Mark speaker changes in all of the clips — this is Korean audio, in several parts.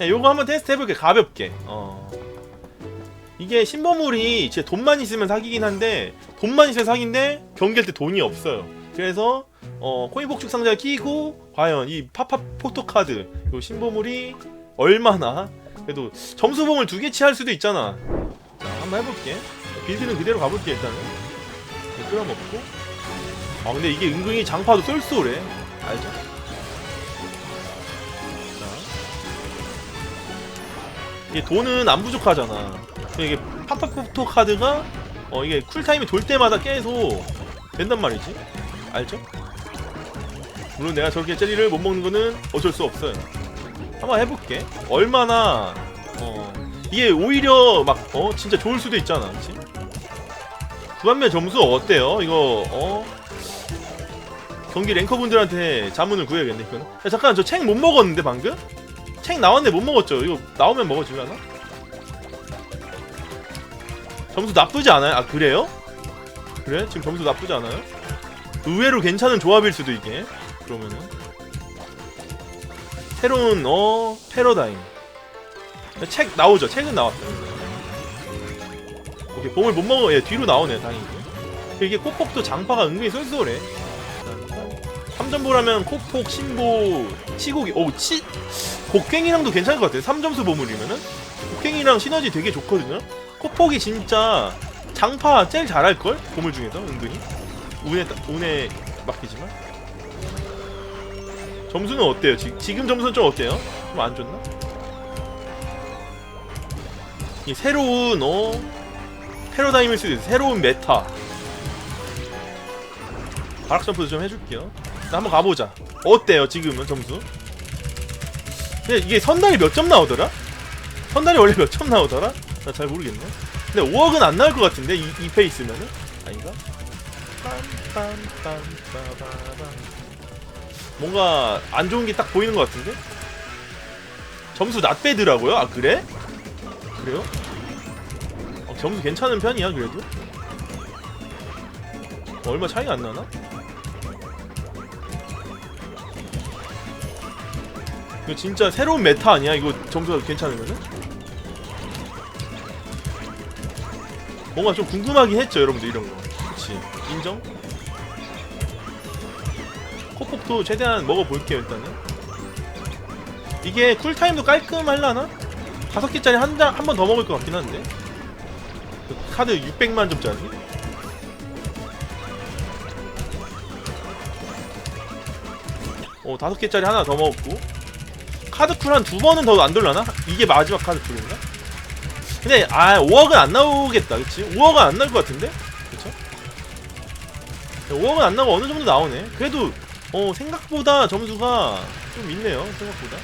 Speaker 1: 야, 요거 한번 테스트 해볼게. 가볍게. 어. 이게 신보물이 진짜 돈만 있으면 사기긴 한데 돈만 있으면 사기인데 경기할 때 돈이 없어요. 그래서 어 코인 복축 상자를 끼고 과연 이 팝팝 포토카드 요 신보물이 얼마나? 그래도 점수봉을 두 개치 할 수도 있잖아. 자 한번 해볼게. 빌드는 그대로 가볼게 일단은. 네, 끌어먹고. 아 근데 이게 은근히 장파도 쏠쏠해. 알죠? 이게 돈은 안 부족하잖아 이게 포토 카드가 어 이게 쿨타임이 돌 때마다 계속 된단 말이지 알죠? 물론 내가 저렇게 젤리를 못 먹는 거는 어쩔 수 없어요 한번 해볼게 얼마나 어 이게 오히려 막 어 진짜 좋을 수도 있잖아 그치? 구한면 점수 어때요? 이거 어 경기 랭커분들한테 자문을 구해야겠네 이거는 야, 잠깐 저 책 못 먹었는데 방금? 책 나왔는데 못 먹었죠 이거 나오면 먹어줄라나? 점수 나쁘지 않아요? 아 그래요? 그래? 지금 점수 나쁘지 않아요? 의외로 괜찮은 조합일 수도 이게 그러면은 새로운 어 패러다임 책 나오죠 책은 나왔다 오케이 bom을 못 먹어 예 뒤로 나오네 다행히 이게 코폭도 장파가 은근히 쏠쏠해 3점보라면 코폭 신보 치고기 오 치 곡괭이랑도 괜찮을 것 같아요. 3점수 보물이면은. 곡괭이랑 시너지 되게 좋거든요. 코폭이 진짜 장파 제일 잘할걸? 보물 중에서 은근히. 운에 따- 운에 맡기지만. 점수는 어때요? 지, 지금 점수는 좀 어때요? 좀 안 좋나? 이 새로운 어? 패러다임일 수도 있어 새로운 메타. 바락 점프도 좀 해줄게요. 자, 한번 가보자 어때요 지금은 점수? 근데 이게 선달이 몇 점 나오더라? 선달이 원래 몇 점 나오더라? 나 잘 모르겠네 근데 5억은 안 나올 것 같은데 이, 이 페이스면은? 아닌가? 뭔가 안 좋은 게 딱 보이는 것 같은데? 점수 낫배드라고요? 아 그래? 그래요? 어, 점수 괜찮은 편이야 그래도? 어, 얼마 차이가 안 나나? 이거 진짜 새로운 메타 아니야? 이거 점수가 괜찮으면은? 뭔가 좀 궁금하긴 했죠 여러분들 이런 거 그치 인정? 코폭도 최대한 먹어볼게요 일단은 이게 쿨타임도 깔끔할라나? 다섯 개짜리 한 장 한 번 더 먹을 것 같긴 한데 그 카드 600만 점짜리 어 다섯 개짜리 하나 더 먹었고 카드 쿨 한 두 번은 더 안 돌라나? 이게 마지막 카드 쿨인가? 근데 아 5억은 안 나오겠다 그치? 5억은 안 나올 것 같은데? 그쵸? 5억은 안 나오고 어느 정도 나오네 그래도 어 생각보다 점수가 좀 있네요 생각보다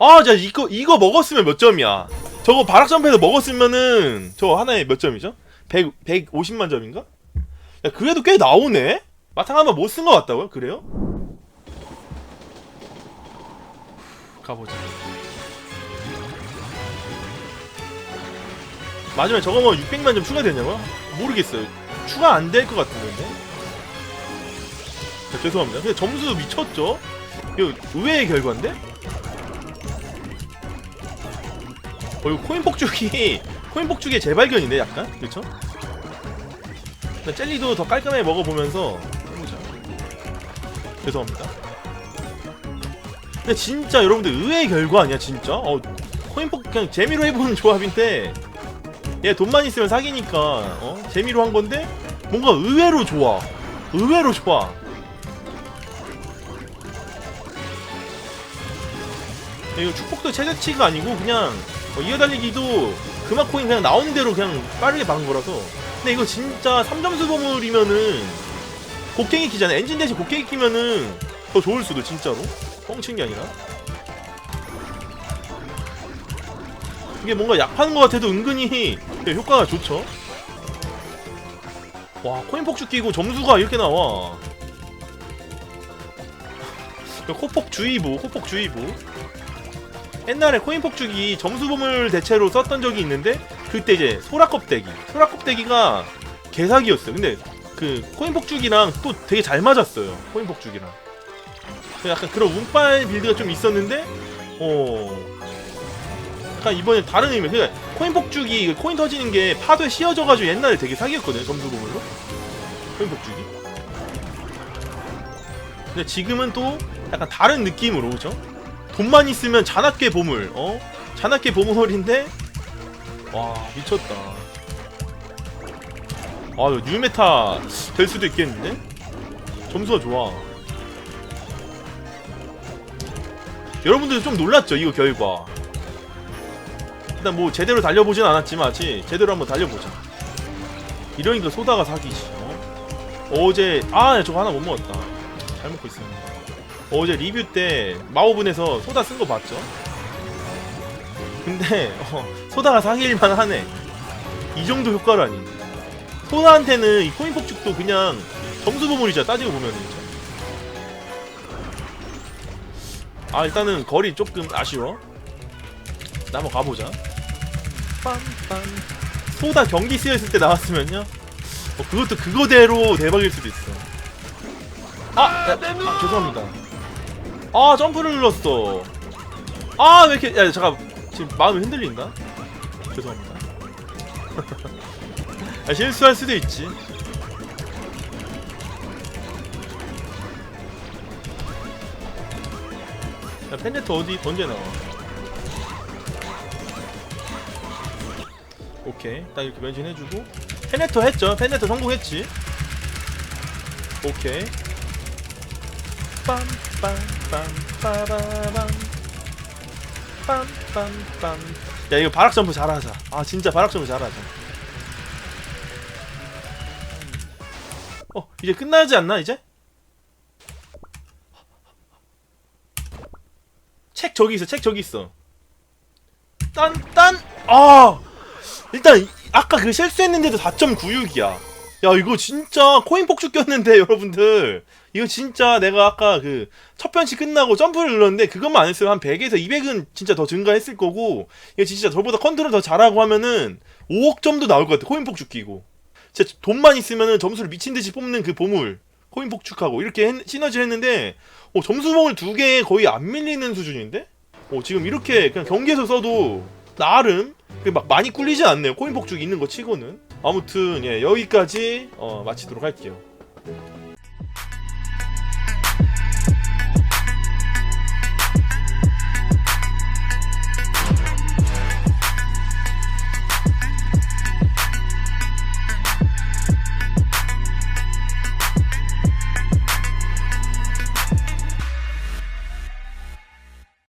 Speaker 1: 아 자 이거 이거 먹었으면 몇 점이야 저거 바락점프에서 먹었으면은 저 하나에 몇 점이죠? 100, 150만 점인가? 야 그래도 꽤 나오네? 마탕 한번 못 쓴 것 같다고요? 그래요? 가보자 마지막에 저거 뭐 600만 점 추가되냐고요? 모르겠어요 추가 안 될 것 같은데 자, 죄송합니다 근데 점수 미쳤죠? 이거 의외의 결과인데? 어 이거 코인 폭죽이 코인 폭죽의 재발견이네 약간 그쵸? 젤리도 더 깔끔하게 먹어보면서 해보자 죄송합니다 근데 진짜 여러분들 의외의 결과 아니야 진짜? 어 코인 폭 그냥 재미로 해보는 조합인데 얘 돈만 있으면 사기니까 어? 재미로 한 건데 뭔가 의외로 좋아. 의외로 좋아. 이거 축복도 최저치가 아니고 그냥 어, 이어달리기도 금화 코인 그냥 나오는 대로 그냥 빠르게 박은 거라서. 근데 이거 진짜 3점수 보물이면은 곡괭이 끼잖아 엔진 대신 곡괭이 끼면은 더 좋을 수도 진짜로 뻥친 게 아니라? 이게 뭔가 약하는 것 같아도 은근히 효과가 좋죠? 와 코인 폭죽 끼고 점수가 이렇게 나와. 코폭 주의보 코폭 주의보. 옛날에 코인 폭죽이 점수 보물 대체로 썼던 적이 있는데 그때 이제 소라 껍데기. 소라 껍데기가 개사기였어요. 근데 그 코인 폭죽이랑 또 되게 잘 맞았어요. 코인 폭죽이랑 약간 그런 운빨 빌드가 좀 있었는데 어. 약간 이번에 다른 의미 그러니까 코인 폭죽이 코인 터지는 게 파도에 씌어져가지고 옛날에 되게 사기였거든요 점수 보물로. 코인 폭죽이. 근데 지금은 또 약간 다른 느낌으로 그죠? 돈만 있으면 잔악계 보물 어? 잔악계 보물인데 와 미쳤다. 아 뉴메타 될 수도 있겠는데? 점수가 좋아 여러분들 좀 놀랐죠 이거 결과. 일단 뭐 제대로 달려보진 않았지만 제대로 한번 달려보자. 이러니까 소다가 사기지 어? 어제 아 저거 하나 못 먹었다. 잘 먹고 있습니다 어제 리뷰 때 마오분에서 소다 쓴 거 봤죠? 근데 어, 소다가 사기일만 하네. 이 정도 효과라니 소다한테는 이 코인 폭죽도 그냥 점수 보물이잖아 따지고 보면은 아 일단은 거리 조금 아쉬워. 나 한번 가보자. 빰빰. 소다 경기 쓰여있을 때 나왔으면요. 어, 그것도 그거대로 대박일 수도 있어. 아, 야, 아 죄송합니다. 아 점프를 눌렀어. 아 왜 이렇게 야 잠깐. 지금 마음이 흔들린다? 죄송합니다. 아, 실수할 수도 있지 야 펜네트 어디? 언제 나와. 오케이. 딱 이렇게 변신해주고. 펜네터 했죠? 펜네터 성공했지? 오케이. 빰빰빰빠바밤. 빰빰빰. 야 이거 바락 점프 잘하자. 아 진짜 바락 점프 잘하자. 어 이제 끝나지 않나 이제? 저기 있어 책 저기 있어. 딴딴 아! 일단 이- 아까 그 실수했는데도 4.96이야. 야 이거 진짜 코인 폭죽 꼈는데 여러분들. 이거 진짜 내가 아까 그첫 변시 끝나고 점프를 눌렀는데 그것만 안 했으면 한 100에서 200은 진짜 더 증가했을 거고 이거 진짜 저보다 컨트롤 더 잘하고 하면은 5억 점도 나올 것 같아 코인 폭죽 끼고. 진짜 돈만 있으면은 점수를 미친 듯이 뽑는 그 보물 코인 폭죽하고 이렇게 했- 시너지 했는데 어, 점수 보물 두 개에 거의 안 밀리는 수준인데? 어, 지금 이렇게 그냥 경기에서 써도 나름 그막 많이 꿀리지 않네요. 코인 폭죽 있는 거 치고는. 아무튼 예 여기까지 어, 마치도록 할게요